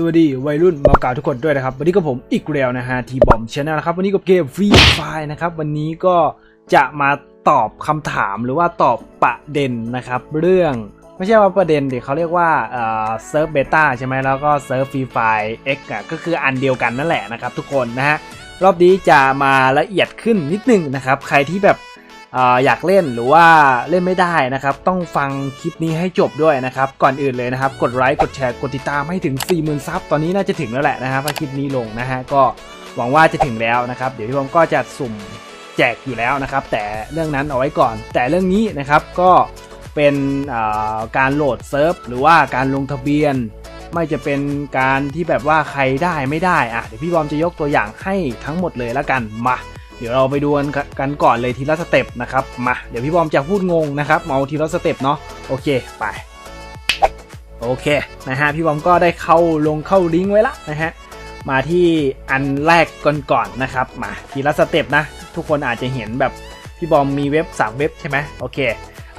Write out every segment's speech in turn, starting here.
สวัสดีวัยรุ่นมากาทุกคนด้วยนะครับ วันนี้ก็ผมอีกแล้วนะฮะทีบอมชาแนลนะครับ วันนี้กับเกมฟรีไฟนะครับ วันนี้ก็จะมาตอบคำถามหรือว่าตอบประเด็นนะครับ เรื่องไม่ใช่ว่าประเด็นเดี๋ยวเขาเรียกว่าเอ่อเซิร์ฟเบต้าใช่ไหมแล้วก็เซิร์ฟฟรีไฟเอ็กก็คืออันเดียวกันนั่นแหละนะครับ ทุกคนนะฮะรอบนี้จะมาละเอียดขึ้นนิดนึงนะครับ ใครที่แบบ อยากเล่นหรือว่าเล่นไม่ได้นะครับ ต้องฟังคลิปนี้ให้จบด้วยนะครับ ก่อนอื่นเลยนะครับ กดไลค์กดแชร์กดติดตามให้ถึง 40,000ซับตอนนี้น่าจะถึงแล้วแหละนะครับถ้าคลิปนี้ลงนะฮะก็หวังว่าจะถึงแล้วนะครับ เดี๋ยวพี่ผมก็จะสุ่มแจกอยู่แล้วนะครับ แต่เรื่องนั้นเอาไว้ก่อน แต่เรื่องนี้นะครับก็เป็นการโหลดเซิร์ฟหรือว่าการลงทะเบียน ไม่จะเป็นการที่แบบว่าใครได้ไม่ได้อะเดี๋ยวพี่บอมจะยกตัวอย่างให้ทั้งหมดเลยแล้วกันมา เดี๋ยวเราไปดูกันกันก่อนเลยทีละสเต็ปนะครับ มา เดี๋ยวพี่บอมจะพูดงงนะครับมาเอาทีละสเต็ปเนาะ โอเค ไป โอเค นะฮะ พี่บอมก็ได้เข้าลงเข้าลิงก์ไว้ละนะฮะ มาที่อันแรกก่อนก่อนๆนะครับ มาทีละสเต็ปนะ ทุกคนอาจจะเห็นแบบพี่บอมมีเว็บสามเว็บใช่ไหมโอเค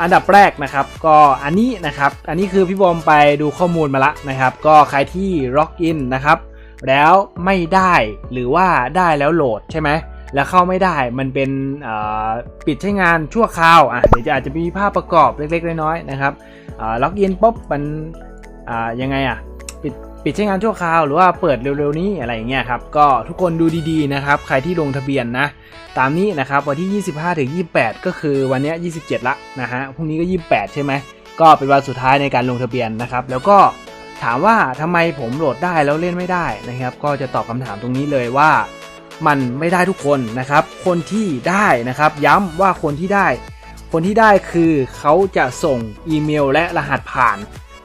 อันดับแรกนะครับ ก็อันนี้นะครับ อันนี้คือพี่บอมไปดูข้อมูลมาละนะครับ ก็ใครที่ล็อกอินนะครับ แล้วไม่ได้หรือว่าได้แล้วโหลดใช่ไหม แล้วเข้าไม่ได้มันเป็นปิดใช้งานชั่วคราวอะเดี๋ยวจะอาจจะมีภาพประกอบเล็กๆ น้อยๆนะครับล็อกอินปุ๊บมันยังไงอะปิดปิดใช้งานชั่วคราวหรือว่าเปิดเร็วๆนี้อะไรอย่างเงี้ยครับก็ทุกคนดูดีๆนะครับใครที่ลงทะเบียนนะตามนี้นะครับวันที่ 25ถึง28 ก็คือวันนี้ 27 ละนะฮะพรุ่งนี้ก็ 28 ใช่ไหมก็เป็นวันสุดท้ายในการลงทะเบียนนะครับแล้วก็ถามว่าทำไมผมโหลดได้แล้วเล่นไม่ได้นะครับ ก็จะตอบคำถามตรงนี้เลยว่า มันไม่ได้ทุกคนนะครับ คนที่ได้นะครับย้ำว่าคนที่ได้ คนที่ได้คือเขาจะส่งอีเมลและรหัสผ่าน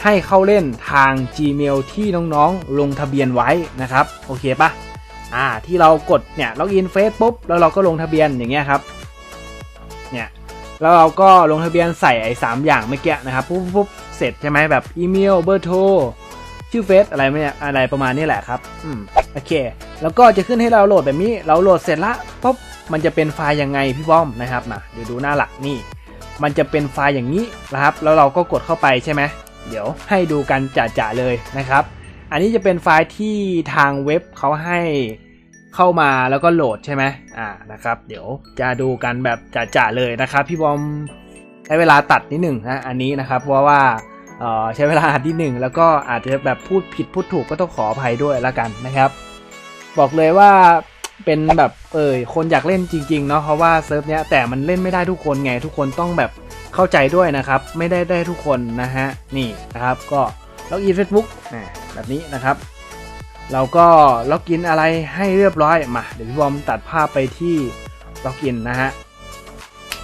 ให้เข้าเล่นทาง Gmail ที่น้องๆ ลงทะเบียนไว้นะครับ โอเคปะอ่าที่เรากดเนี่ยล็อกอินเฟซปุ๊บแล้วเราก็ลงทะเบียนอย่างเงี้ยครับเนี่ยแล้วเราก็ลงทะเบียนใส่ไอ้สามอย่างเมื่อกี้นะครับปุ๊บปุ๊บเสร็จใช่ไหมแบบอีเมลเบอร์โทรชื่อเฟซอะไรไม่เนี่ยอะไรประมาณนี้แหละครับอืมโอเค แล้วก็จะขึ้นให้เราโหลดแบบนี้ เราโหลดเสร็จละปุ๊บมันจะเป็นไฟล์ยังไงพี่บ้อมนะครับมาเดี๋ยวดูหน้าหลักนี่ มันจะเป็นไฟล์อย่างนี้นะครับ แล้วเราก็กดเข้าไปใช่ไหมเดี๋ยวให้ดูกันจ่าๆเลยนะครับ อันนี้จะเป็นไฟล์ที่ทางเว็บเขาให้เข้ามาแล้วก็โหลดใช่ไหมอ่านะครับ เดี๋ยวจะดูกันแบบจ่าๆเลยนะครับ พี่บอมใช้เวลาตัดนิดหนึ่งนะอันนี้นะครับ เพราะว่าเออใช้เวลาที่หนึ่งแล้วก็อาจจะแบบพูดผิดพูดถูกก็ต้องขออภัยด้วยละกันนะครับ บอกเลยว่าเป็นแบบเออคนอยากเล่นจริง ๆ เนาะเพราะว่าเซิร์ฟเนี้ยแต่มันเล่นไม่ได้ทุกคนไงทุกคนต้องแบบเข้าใจด้วยนะครับ ไม่ได้ได้ทุกคนนะฮะนี่นะครับก็ล็อกอินเฟซบุ๊กแบบนี้นะครับเราก็ล็อกอินอะไรให้เรียบร้อยมาเดี๋ยวพี่บอมตัดภาพไปที่ล็อกอินนะฮะ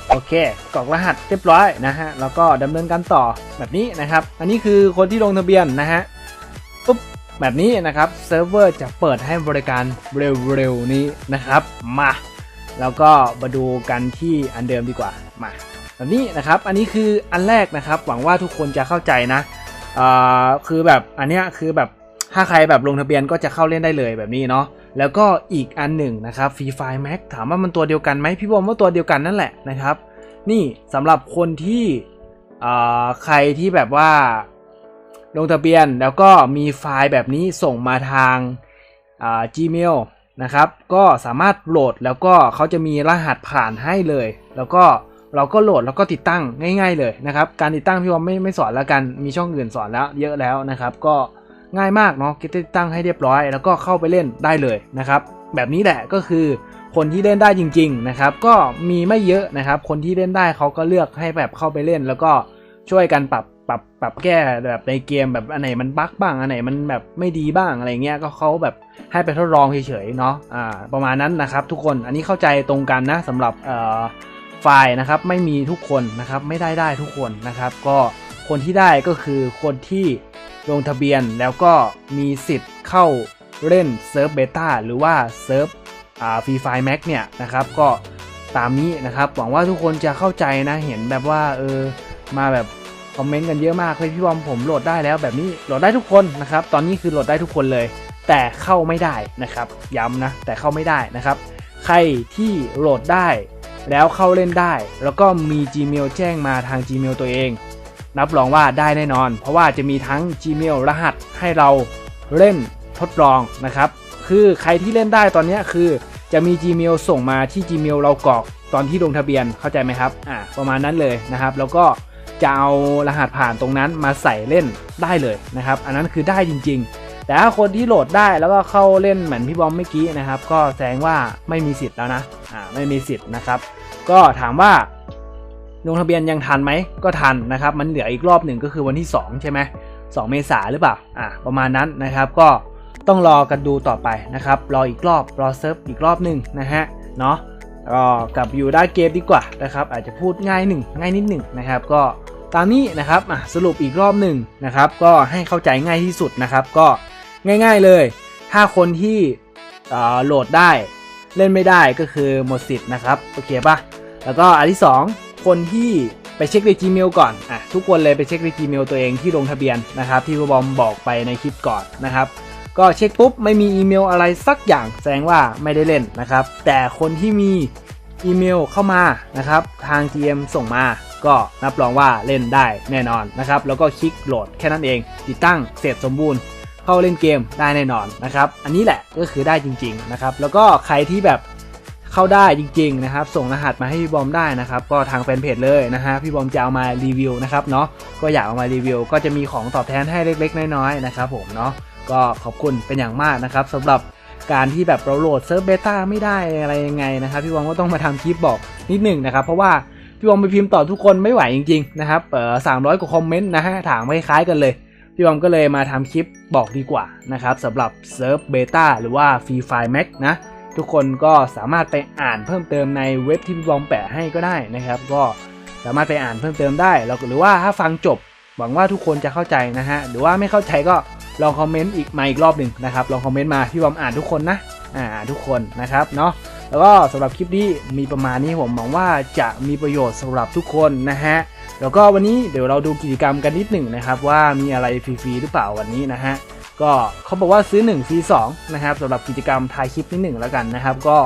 โอเคกรอกรหัสเรียบร้อยนะฮะแล้วก็ดำเนินการต่อแบบนี้นะครับ อันนี้คือคนที่ลงทะเบียนนะฮะปุ๊บ แบบนี้นะครับเซิร์ฟเวอร์จะเปิดให้บริการเร็วๆนี้นะครับมาแล้วก็มาดูกันที่อันเดิมดีกว่ามาแบบนี้นะครับอันนี้คืออันแรกนะครับ หวังว่าทุกคนจะเข้าใจนะอ่าคือแบบอันเนี้ยคือแบบถ้าใครแบบลงทะเบียนก็จะเข้าเล่นได้เลยแบบนี้เนาะแล้วก็อีกอันหนึ่งนะครับฟรีไฟแม็กถามว่ามันตัวเดียวกันไหมพี่บอมว่าตัวเดียวกันนั่นแหละนะครับ นี่สำหรับคนที่ใครที่แบบว่า ลงทะเบียนแล้วก็มีไฟล์แบบนี้ส่งมาทางา Gmail นะครับ ก็สามารถโหลดแล้วก็เขาจะมีรหัสผ่านให้เลย แล้วก็เราก็โหลดแล้วก็ติดตั้งง่าย ๆ เลยนะครับ การติดตั้งพี่บอมไม่ไม่สอนแล้วกันมีช่องอื่นสอนแล้วเยอะแล้วนะครับ ก็ง่ายมากเนาะติดตั้งให้เรียบร้อย แล้วก็เข้าไปเล่นได้เลยนะครับ แบบนี้แหละก็คือคนที่เล่นได้จริง ๆ นะครับ ก็มีไม่เยอะนะครับ คนที่เล่นได้เขาก็เลือกให้แบบเข้าไปเล่น แล้วก็ช่วยกันปรับ ปรับปรับแก้แบบในเกมแบบอันไหนมันบั๊กบ้างอันไหนมันแบบไม่ดีบ้างอะไรเงี้ยก็เขาแบบให้ไปทดลองเฉยๆเนาะอ่าประมาณนั้นนะครับ ทุกคนอันนี้เข้าใจตรงกันนะสำหรับเอ่อไฟล์นะครับไม่มีทุกคนนะครับไม่ได้ได้ทุกคนนะครับ ก็คนที่ได้ก็คือคนที่ลงทะเบียนแล้วก็มีสิทธิ์เข้าเล่นเซิร์ฟเบต้าหรือว่าเซิร์ฟอ่าฟรีไฟล์แม็กเนี่ยนะครับก็ตามนี้นะครับหวังว่าทุกคนจะเข้าใจนะเห็นแบบว่าเออมาแบบ คอมเมนต์กันเยอะมากเฮ้ยพี่บอมผมโหลดได้แล้วแบบนี้โหลดได้ทุกคนนะครับตอนนี้คือโหลดได้ทุกคนเลย แต่เข้าไม่ได้นะครับย้ำนะแต่เข้าไม่ได้นะครับ ใครที่โหลดได้ แล้วเข้าเล่นได้ แล้วก็มี Gmail แจ้งมาทาง Gmail ตัวเองรับรองว่าได้แน่นอน เพราะว่าจะมีทั้ง Gmail รหัสให้เราเล่นทดลองนะครับ คือใครที่เล่นได้ตอนนี้คือจะมี Gmail ส่งมาที่ Gmail เรากรอกตอนที่ลงทะเบียนเข้าใจไหมครับ อ่าประมาณนั้นเลยนะครับ แล้วก็ จะเอารหัสผ่านตรงนั้นมาใส่เล่นได้เลยนะครับ อันนั้นคือได้จริง ๆ แต่ถ้าคนที่โหลดได้แล้วก็เข้าเล่นเหมือนพี่บอมเมื่อกี้นะครับ ก็แสดงว่าไม่มีสิทธิ์แล้วนะอ่าไม่มีสิทธิ์นะครับ ก็ถามว่าลงทะเบียนยังทันไหมก็ทันนะครับ มันเหลืออีกรอบหนึ่งก็คือวันที่ 2 ใช่ไหม2เมษาหรือเปล่าอ่าประมาณนั้นนะครับ ก็ต้องรอกันดูต่อไปนะครับ รออีกรอบรอเซิร์ฟอีกรอบหนึ่งนะฮะเนาะก็กลับอยู่ด้านเกมดีกว่านะครับ อาจจะพูดง่ายหนึ่งง่ายนิดหนึ่งนะครับ ก็ ตามนี้นะครับสรุปอีกรอบหนึ่งนะครับ ก็ให้เข้าใจง่ายที่สุดนะครับ ก็ง่าย ๆเลย ถ้าคนที่โหลดได้เล่นไม่ได้ก็คือหมดสิทธิ์นะครับโอเคปะแล้วก็อันที่ 2 คนที่ไปเช็คใน Gmail ก่อนอะทุกคนเลยไปเช็คใน Gmail ตัวเองที่ลงทะเบียนนะครับ ที่บอมบอกไปในคลิปก่อนนะครับ ก็เช็คปุ๊บไม่มีอีเมลอะไรสักอย่างแสดงว่าไม่ได้เล่นนะครับ แต่คนที่มีอีเมลเข้ามานะครับ ทาง GM ส่งมา ก็รับรองว่าเล่นได้แน่นอนนะครับ แล้วก็คลิกโหลดแค่นั้นเอง ติดตั้งเสร็จสมบูรณ์ เข้าเล่นเกมได้แน่นอนนะครับ อันนี้แหละก็คือได้จริง ๆนะครับ แล้วก็ใครที่แบบเข้าได้จริง ๆ นะครับ ส่งรหัสมาให้พี่บอมได้นะครับ ก็ทางแฟนเพจเลยนะฮะพี่บอมจะเอามารีวิวนะครับเนาะก็อยากเอามารีวิว ก็จะมีของตอบแทนให้เล็ก ๆ น้อยๆนะครับ ผมเนาะก็ขอบคุณเป็นอย่างมากนะครับสำหรับการที่แบบเราโหลดเซิร์ฟเบต้าไม่ได้อะไรยังไงนะครับ พี่บอมก็ต้องมาทำคลิปบอกนิดหนึ่งนะครับ เพราะว่า พี่บอมไปพิมพ์ตอบทุกคนไม่ไหวจริงๆนะครับเออสามร้อยกว่าคอมเมนต์นะฮะถามคล้ายๆกันเลยพี่บอมก็เลยมาทำคลิปบอกดีกว่านะครับสำหรับเซิร์ฟเบต้าหรือว่าฟรีไฟล์แม็กนะทุกคนก็สามารถไปอ่านเพิ่มเติมในเว็บที่พี่บอมแปะให้ก็ได้นะครับ ก็สามารถไปอ่านเพิ่มเติมได้แล้วหรือว่าถ้าฟังจบหวังว่าทุกคนจะเข้าใจนะฮะหรือว่าไม่เข้าใจก็ลองคอมเมนต์อีกมาอีกรอบหนึ่งนะครับลองคอมเมนต์มาพี่บอมอ่านทุกคนนะอ่าอ่านทุกคนนะครับเนาะ แล้วก็สำหรับคลิปนี้มีประมาณนี้ผมหวังว่าจะมีประโยชน์สำหรับทุกคนนะฮะแล้วก็วันนี้เดี๋ยวเราดูกิจกรรมกันนิดหนึ่งนะครับ ว่ามีอะไรฟรีๆหรือเปล่าวันนี้นะฮะก็เขาบอกว่าซื้อ1ฟรี2นะครับสำหรับกิจกรรมถ่ายคลิปนิดหนึ่งแล้วกันนะครับ ก็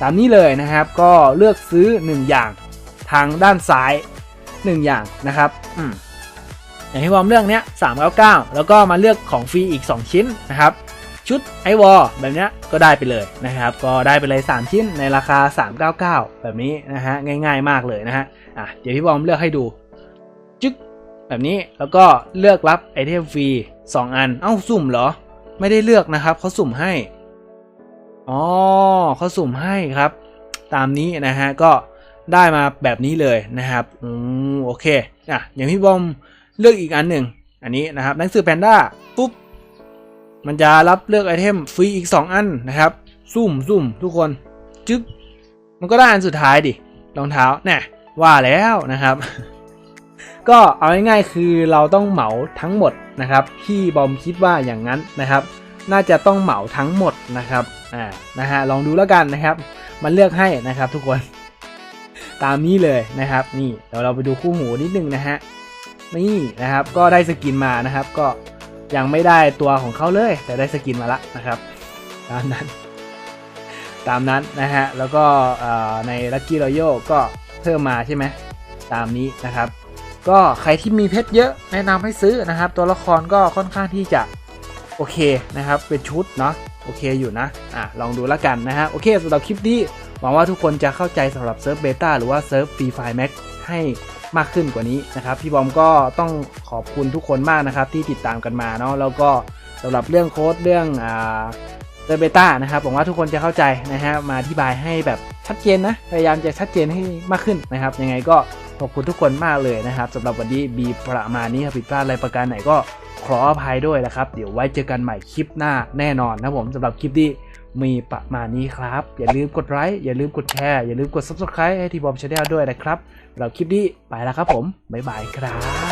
ตามนี้เลยนะครับ ก็เลือกซื้อ 1 อย่างทางด้านซ้าย 1 อย่างนะครับอืมอย่างที่วอมเลือกเนี้ย399 แล้วก็มาเลือกของฟรีอีก 2 ชิ้นนะครับ ชุดไอวอลแบบเนี้ยก็ได้ไปเลยนะครับ ก็ได้ไปเลย 3 ชิ้นในราคา 399 แบบนี้นะฮะง่ายๆมากเลยนะฮะอะเดี๋ยวพี่บอมเลือกให้ดูจึ๊กแบบนี้แล้วก็เลือกรับไอเทมฟรี2 อัน เอ้าสุ่มเหรอ ไม่ได้เลือกนะครับเขาสุ่มให้อ๋อเขาสุ่มให้ครับ ตามนี้นะฮะก็ได้มาแบบนี้เลยนะครับอืมโอเคอะอย่างพี่บอมเลือกอีกอันหนึ่งอันนี้นะครับหนังสือแพนด้าปุ๊บ มันจะรับเลือกไอเทมฟรีอีก 2 อันนะครับ ซุ่มซุ่มทุกคน จึ๊กมันก็ได้อันสุดท้ายดิรองเท้าแน่ว่าแล้วนะครับ ก็เอาง่ายๆคือเราต้องเหมาทั้งหมดนะครับพี่บอมคิดว่าอย่างนั้นนะครับ น่าจะต้องเหมาทั้งหมดนะครับอ่านะฮะลองดูแล้วกันนะครับ มันเลือกให้นะครับทุกคนตามนี้เลยนะครับนี่เดี๋ยวเราไปดูคู่หูนิดนึงนะฮะนี่นะครับก็ได้สกินมานะครับ ก็ ยังไม่ได้ตัวของเขาเลย แต่ได้สกินมาละนะครับ ตามนั้น ตามนั้นนะฮะ แล้วก็ใน Lucky Royale ก็เพิ่มมาใช่ไหมตามนี้นะครับ ก็ใครที่มีเพชรเยอะแนะนำให้ซื้อนะครับ ตัวละครก็ค่อนข้างที่จะโอเคนะครับ เป็นชุดเนาะโอเคอยู่นะอะลองดูแล้วกันนะฮะโอเคสำหรับคลิปนี้หวังว่าทุกคนจะเข้าใจสำหรับเซิร์ฟเบต้าหรือว่าเซิร์ฟฟรีไฟแม็กให้ มากขึ้นกว่านี้นะครับ พี่บอมก็ต้องขอบคุณทุกคนมากนะครับ ที่ติดตามกันมาเนาะแล้วก็สำหรับเรื่องโค้ดเรื่องอ่าเซอเบต้านะครับหวังว่าทุกคนจะเข้าใจนะฮะมาอธิบายให้แบบชัดเจนนะพยายามจะชัดเจนให้มากขึ้นนะครับ ยังไงก็ขอบคุณทุกคนมากเลยนะครับสำหรับวันนี้บีประมาณนี้ครับผิดพลาดอะไรประการไหนก็ขออภัยด้วยนะครับ เดี๋ยวไว้เจอกันใหม่คลิปหน้าแน่นอนนะผมสำหรับคลิปนี้ มีประมาณนี้ครับ อย่าลืมกดไลค์อย่าลืมกดแชร์อย่าลืมกด subscribe ให้ทีบอมชาแนลด้วยนะครับ เราคลิปนี้ไปแล้วครับผม บ๊ายบายครับ